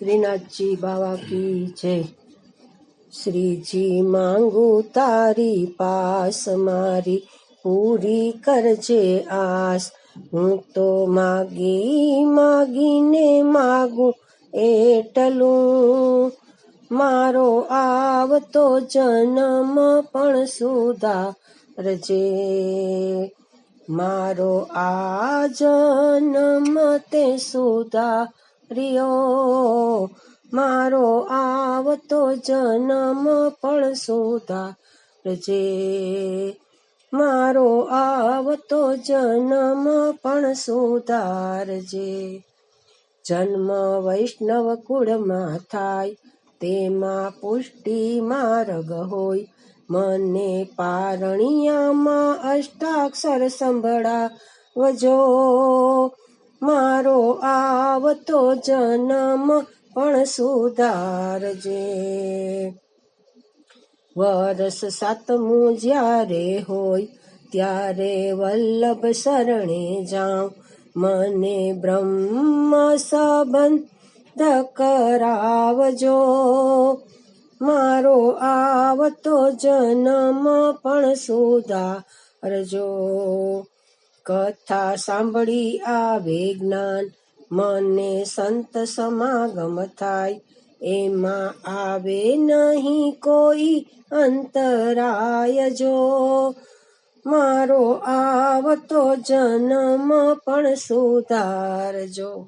શ્રીનાથજી બાવા કી જય. શ્રીજી માંગુ તારી પાસ મારી પૂરી કરજે આસ. હું તો માગી માગીને માગું એટલું. મારો આવતો જન્મ પણ સુધારજે. મારો આ જન્મ તે સુધાર્યો મારો આવતો જન્મ પણ સુધારજે મારો આવતો જન્મ પણ સુધારજે જન્મ વૈષ્ણવ કુળમાં થાય, તેમાં પુષ્ટિ માર્ગ હોય. મને પારણિયામાં અષ્ટાક્ષર સંભળાવજો. મારો આવતો જન્મ પણ સુધારજે. વરસ સાતમું જ્યારે હોય, ત્યારે વલ્લભ શરણે જાઉં. મને બ્રહ્મ સંબંધ કરાવજો. મારો આવતો જન્મ પણ સુધારજો. કથા સાંભળી આવે જ્ઞાન. મને સંત સમાગમ થાય. એમાં આવે નહીં કોઈ અંતરાય જો. મારો આવતો જન્મ પણ સુધારજો.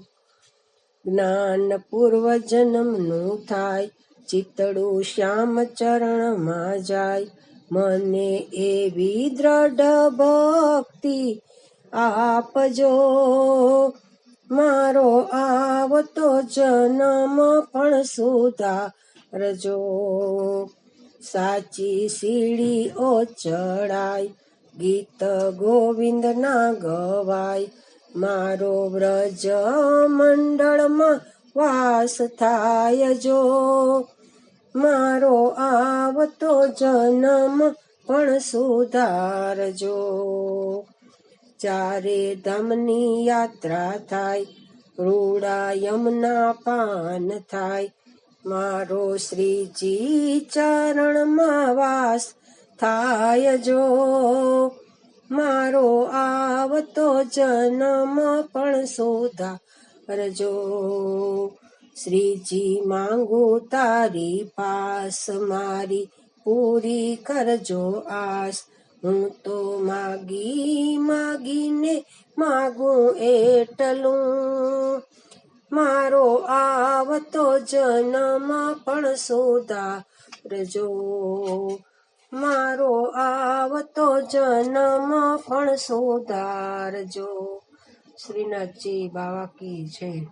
જ્ઞાન પૂર્વ જન્મનું થાય. ચિતડું શ્યામ ચરણમાં જાય. મને એવી દ્રઢ ભક્તિ આપજો મારો આવતો જન્મ પણ સુધારજો. સાચી સીડી ઓ ચડાય, ગીત ગોવિંદ ના ગવાય. મારો વ્રજ મંડળમાં વાસ થાય જો. મારો આવતો જન્મ પણ સુધારજો. ચારે ધામની યાત્રા થાય રૂડા યમના પાન થાય. મારો શ્રીજી ચરણમાં વાસ થાય જો. મારો આવતો જન્મ પણ સુધારજો શ્રીજી, માંગુ તારી પાસ મારી પૂરી કરજો આસ. હું તો માગી માગીને માગું એટલું. મારો આવતો જન્મ પણ સુધારજો. મારો આવતો જન્મ પણ સુધારજો. શ્રીનાથજી બાવા કી છે